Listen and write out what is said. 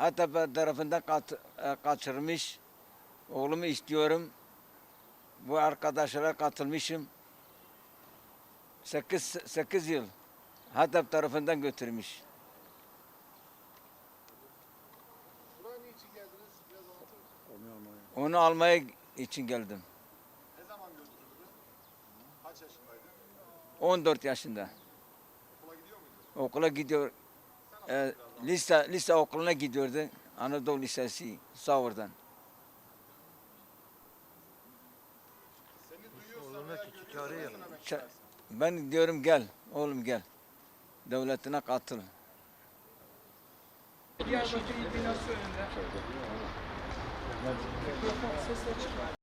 Hatta tarafından kat, e, kaçırmış. Oğlumu istiyorum. Bu arkadaşlara katılmışım. 8, 8 yıl. Hatap tarafından götürmüş. Onu almaya için geldim. Ne zaman götürüldü? Kaç yaşındaydın? 14 yaşında. Okula gidiyor muydun? Okula gidiyor. E, lise, lise okuluna gidiyordu. Anadolu Lisesi Savur'dan. Seni duyuyorsa veya görüyorsa ne demek Ç- istersin? Ben diyorum gel, oğlum gel. Devletine katıl. Diyarbakır İl binası önünde.